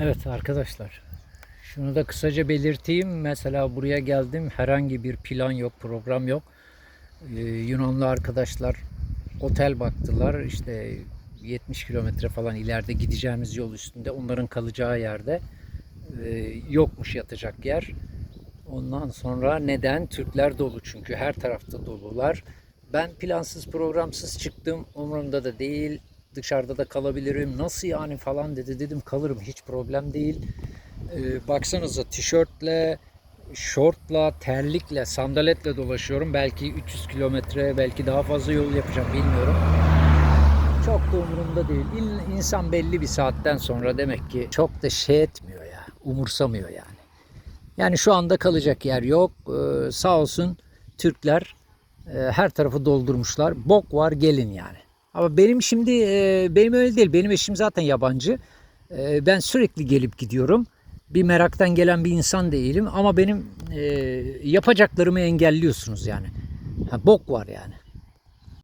Evet arkadaşlar. Şunu da kısaca belirteyim. Mesela buraya geldim. Herhangi bir plan yok, program yok. Ee, Yunanlı arkadaşlar otel baktılar. İşte 70 kilometre falan ileride gideceğimiz yol üstünde. Onların kalacağı yerde e, yokmuş yatacak yer. Ondan sonra neden? Türkler dolu çünkü her tarafta dolular. Ben plansız programsız çıktım. Umurumda da değil. Dışarıda da kalabilirim. Nasıl yani falan dedi. Dedim kalırım hiç problem değil. Ee, baksanıza tişörtle, şortla, terlikle, sandaletle dolaşıyorum. Belki 300 kilometre, belki daha fazla yol yapacağım bilmiyorum. Çok da umurumda değil. İn- İnsan belli bir saatten sonra demek ki çok da şey etmiyor ya. Umursamıyor yani. Yani şu anda kalacak yer yok. Ee, sağ olsun Türkler e, her tarafı doldurmuşlar. Bok var gelin yani. Ama benim şimdi e, benim öyle değil. Benim eşim zaten yabancı. E, ben sürekli gelip gidiyorum. Bir meraktan gelen bir insan değilim ama benim e, yapacaklarımı engelliyorsunuz yani. Ha, bok var yani.